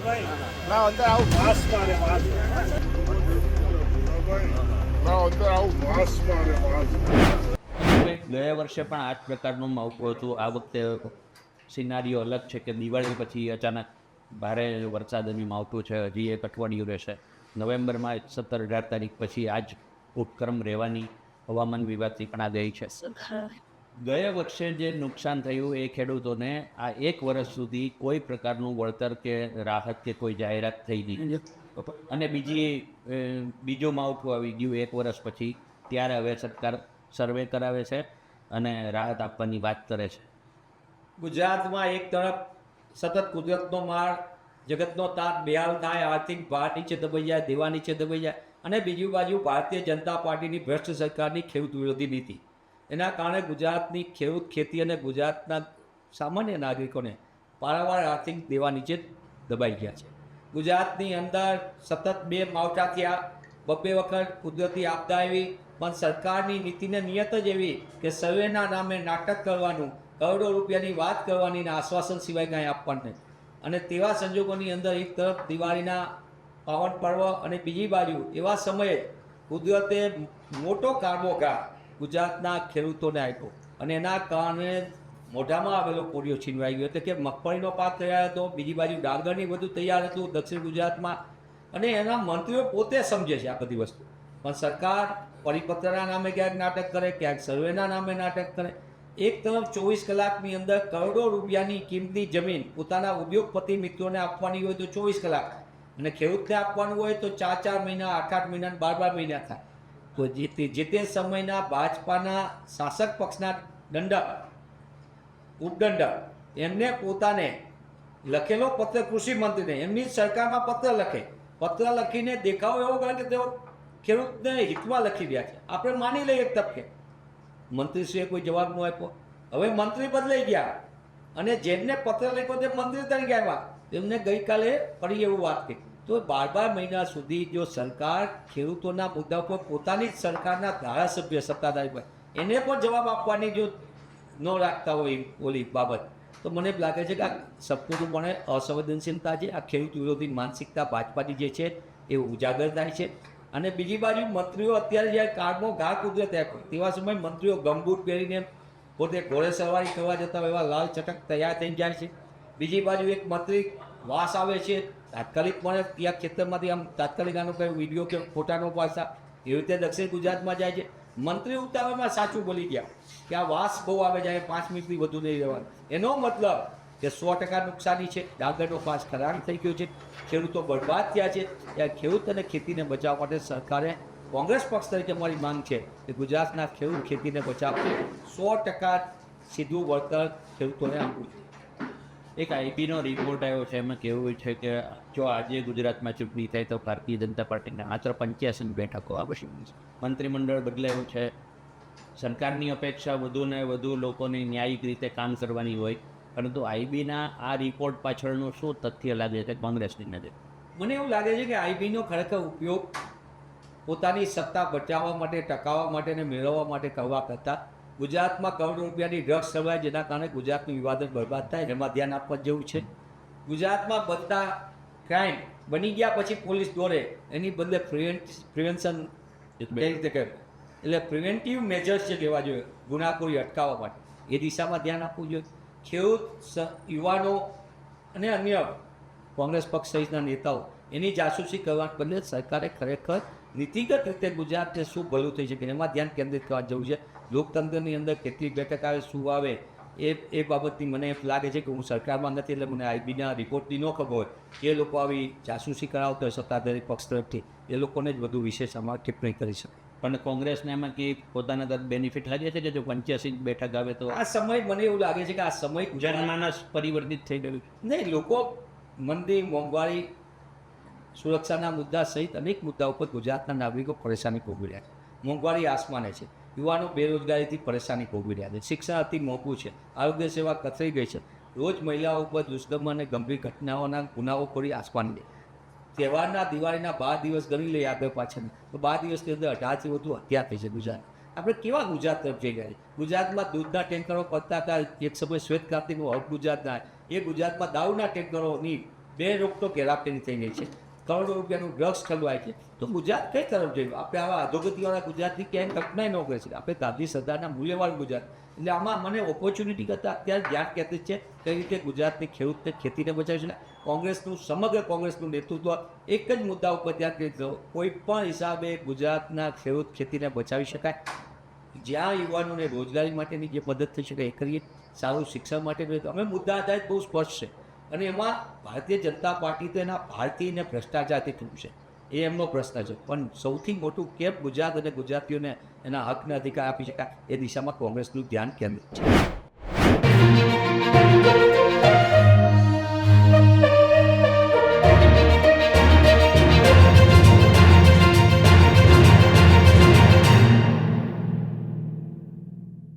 ગયા વર્ષે પણ આ જ પ્રકારનું મોકો હતું. આ વખતે સિનારીઓ અલગ છે કે દિવાળી પછી અચાનક ભારે વરસાદ અને માવઠું છે, હજી એક અઠવાડિયું રહેશે. નવેમ્બરમાં સત્તર અઢાર તારીખ પછી આ જ ઉપક્રમ રહેવાની હવામાન વિભાગથી પણ આગાહી છે. ગયા વર્ષે જે નુકસાન થયું એ ખેડૂતોને આ એક વર્ષ સુધી કોઈ પ્રકારનું વળતર કે રાહત કે કોઈ જાહેરાત થઈ નહીં. અને બીજી બીજો માવઠું આવી ગયું એક વર્ષ પછી ત્યારે હવે સરકાર સર્વે કરાવે છે અને રાહત આપવાની વાત કરે છે. ગુજરાતમાં એક તરફ સતત કુદરતનો માર જગતનો તાત બેહાલ થાય આર્થિક ભાર નીચે દબાઈ જાય દેવા નીચે દબાઈ જાય અને બીજી બાજુ ભારતીય જનતા પાર્ટીની ભ્રષ્ટ સરકારની ખેડૂત વિરોધી નીતિ. એના કારણે ગુજરાતની ખેડૂત ખેતી અને ગુજરાતના સામાન્ય નાગરિકોને પારાવાર આર્થિક દેવા નીચે દબાઈ ગયા છે. ગુજરાતની અંદર સતત બે માવઠા થયા બબ્બે વખત કુદરતી આપદા આવી પણ સરકારની નીતિને નિયત જ એવી કે સર્વેના નામે નાટક કરવાનું, કરોડો રૂપિયાની વાત કરવાની ને આશ્વાસન સિવાય કાંઈ આપવાનું અને તેવા સંજોગોની અંદર એક તરફ દિવાળીના પાવન પર્વ અને બીજી બાજુ એવા સમયે કુદરતે મોટો કાર્બોઘા ગુજરાતના ખેડૂતોને આપ્યો. અને એના કારણે મોઢામાં આવેલો કોડિયો છીનવાઈ ગયો. એટલે કે મગફળીનો પાક તૈયાર હતો, બીજી બાજુ ડાંગરની બધું તૈયાર હતું દક્ષિણ ગુજરાતમાં. અને એના મંત્રીઓ પોતે સમજે છે આ બધી વસ્તુ. પણ સરકાર પરિપત્રના નામે ક્યાંક નાટક કરે, ક્યાંક સર્વેના નામે નાટક કરે. એક તરફ ચોવીસ કલાકની અંદર કરોડો રૂપિયાની કિંમતી જમીન પોતાના ઉદ્યોગપતિ મિત્રોને આપવાની હોય તો ચોવીસ કલાક. અને ખેડૂતને આપવાનું હોય તો ચાર ચાર મહિના, આઠ આઠ મહિના બાર બાર મહિના થાય. તે જે તે સમયના ભાજપાના શાસક પક્ષના દંડક ઉપદંડક એમને પોતાને લખેલો પત્ર કૃષિ મંત્રીને, એમની સરકારમાં પત્ર લખે. પત્ર લખીને દેખાવો એવો કરે કે તેઓ ખેડૂતને હિતમાં લખી રહ્યા છે. આપણે માની લઈએ એક તબકે મંત્રીશ્રીએ કોઈ જવાબ ન આપ્યો. હવે મંત્રી બદલાઈ ગયા અને જેમને પત્ર લખ્યો તે મંત્રી તરીકે આવ્યા. તેમને ગઈકાલે ફરી એવું વાત કરી તો બાર બાર મહિના સુધી જો સરકાર ખેડૂતોના મુદ્દા પર પોતાની જ સરકારના ધારાસભ્ય સત્તાધારી પર એને પણ જવાબ આપવાની જો ન રાખતા હોય ઓલી બાબત, તો મને લાગે છે કે આ સંપૂર્ણપણે અસંવેદનશીલતા છે, આ ખેડૂત વિરોધી માનસિકતા ભાજપાની જે છે એ ઉજાગર થાય છે. અને બીજી બાજુ મંત્રીઓ અત્યારે જ્યારે કાળમાં ઘા કુદરત તેવા સમયે મંત્રીઓ ગમબૂટ પહેરીને પોતે ઘોડે સવારી કરવા જતા એવા લાલ ચટક તૈયાર થઈ જાય છે. બીજી બાજુ એક મંત્રી વાસ આવે છે. તાત્કાલિકપણે ત્યાં ખેતરમાંથી આમ તાત્કાલિક આનો કંઈ વીડિયો કે ફોટાનો પાસા એવી રીતે દક્ષિણ ગુજરાતમાં જાય છે. મંત્રી ઉતાવળમાં સાચું બોલી ગયા કે આ વાસ બહુ આવે જાય પાંચ મિનિટથી વધુ નહીં રહેવાનું. એનો મતલબ કે સો ટકા નુકસાની છે. ડાંગરનો પાસ ખરાબ થઈ ગયો છે. ખેડૂતો બરબાદ થયા છે. ત્યાં ખેડૂત અને ખેતીને બચાવવા માટે સરકારે કોંગ્રેસ પક્ષ તરીકે મારી માંગ છે કે ગુજરાતના ખેડૂત ખેતીને બચાવશે. સો ટકા સીધું વળતર ખેડૂતોને આપવું એક આઈબીનો રિપોર્ટ આવ્યો છે, એમાં કેવું છે કે જો આજે ગુજરાતમાં ચૂંટણી થાય તો ભારતીય જનતા પાર્ટીને માત્ર પંચ્યાસી બેઠકો આવશે મંત્રીમંડળ બદલાયું છે, સરકારની અપેક્ષા વધુ ને વધુ લોકોને ન્યાયિક રીતે કામ કરવાની હોય, પરંતુ આઈબીના આ રિપોર્ટ પાછળનું શું તથ્ય લાગે છે કોંગ્રેસની નજર? મને એવું લાગે છે કે આઈબીનો ખરેખર ઉપયોગ પોતાની સત્તા બચાવવા માટે, ટકાવવા માટે અને મેળવવા માટે કરવા કરતાં ગુજરાતમાં કરોડો રૂપિયાની ડ્રગ્સ સર્વાય જેના કારણે ગુજરાતનું વિવાદન બરબાદ થાય એમાં ધ્યાન આપવા જેવું છે. ગુજરાતમાં બનતા ક્રાઇમ બની ગયા પછી પોલીસ દોરે. એની બદલે પ્રિવેન્શન રીતે કરે? એટલે પ્રિવેન્ટિવ મેજર્સ જે લેવા જોઈએ, ગુનાખોરી અટકાવવા માટે. એ દિશામાં ધ્યાન આપવું જોઈએ. ખેડૂત યુવાનો અને અન્ય કોંગ્રેસ પક્ષ સહિતના નેતાઓ એની જાસૂસી કરવા બદલે સરકારે ખરેખર નીતિગત રીતે ગુજરાતને શું ભલું થઈ શકે એમાં ધ્યાન કેન્દ્રિત કરવા જવું છે. લોકતંત્રની અંદર કેટલી બેઠક આવે શું આવે એ એ બાબતની મને એમ લાગે છે કે હું સરકારમાં નથી એટલે મને આઈબીના રિપોર્ટની ન ખબર હોય એ લોકો આવી જાસૂસી કરાવતા હોય સત્તાધારી પક્ષ તરફથી એ લોકોને જ વધુ વિશેષ આમાં ટિપ્પણી કરી શકે. પણ કોંગ્રેસને એમાં કે પોતાના બેનિફિટ લાગે છે કે જો પંચ્યાસી બેઠક આવે તો? આ સમય મને એવું લાગે છે કે આ સમય જનમાનસ પરિવર્તિત થઈ ગયું છે. નહીં લોકો મંદી મોંઘવારી સુરક્ષાના મુદ્દા સહિત અનેક મુદ્દા ઉપર ગુજરાતના નાગરિકો પરેશાની ભોગવી રહ્યા છે. મોંઘવારી આસમાને છે. યુવાનો બેરોજગારીથી પરેશાની ભોગવી રહ્યા છે. શિક્ષણ અતિ મોંઘું છે. આરોગ્ય સેવા કથળી ગઈ છે. રોજ મહિલાઓ ઉપર દુષ્કર્મ અને ગંભીર ઘટનાઓના ગુનાઓ ખોરી આસમાની તહેવારના દિવાળીના બાર દિવસ ગણી લઈએ આગળ પાછળ. તો બાર દિવસની અંદર અઢારથી વધુ હત્યા થઈ છે ગુજરાત. આપણે કેવા ગુજરાત તરફ જઈ ગયા છે ગુજરાતમાં દૂધના ટેન્કરો પડતા હતા. એક સમય શ્વેત ક્રાંતિનું હબ ગુજરાતના એ ગુજરાતમાં દારૂના ટેન્કરોની બે તો કેરાપેની થઈ ગઈ છે. કરોડો રૂપિયાનું ડ્રગ્સ ઠલવાય છે. તો ગુજરાત કઈ તરફ જઈ? આપણે આવા અધોગતિવાળા ગુજરાતની ક્યાંય કલ્પનાય ન કરે છે આપણે ગાંધી સરદારના મૂલ્યવાન ગુજરાત. એટલે આમાં મને ઓપોર્ચ્યુનિટી કરતાં અત્યારે ધ્યાન કહેતી છે કઈ રીતે ગુજરાતની ખેડૂતને ખેતીને બચાવી છે કોંગ્રેસનું, સમગ્ર કોંગ્રેસનું નેતૃત્વ એક જ મુદ્દા ઉપર ધ્યાન કરી. કોઈ પણ હિસાબે ગુજરાતના ખેડૂત ખેતીને બચાવી શકાય? જ્યાં યુવાનોને રોજગારી માટેની જે મદદ થઈ શકે એ કરીએ. સારું શિક્ષણ માટે અમે મુદ્દા આધારિત બહુ સ્પષ્ટ છે. અને એમાં ભારતીય જનતા પાર્ટી તો એના ભારતીય અને ભ્રષ્ટાચારથી છે એ એમનો પ્રશ્ન છે. પણ સૌથી મોટું કેમ ગુજરાત અને ગુજરાતીઓને એના હકના અધિકાર આપી શકાય એ દિશામાં કોંગ્રેસનું ધ્યાન કેન્દ્રિત છે.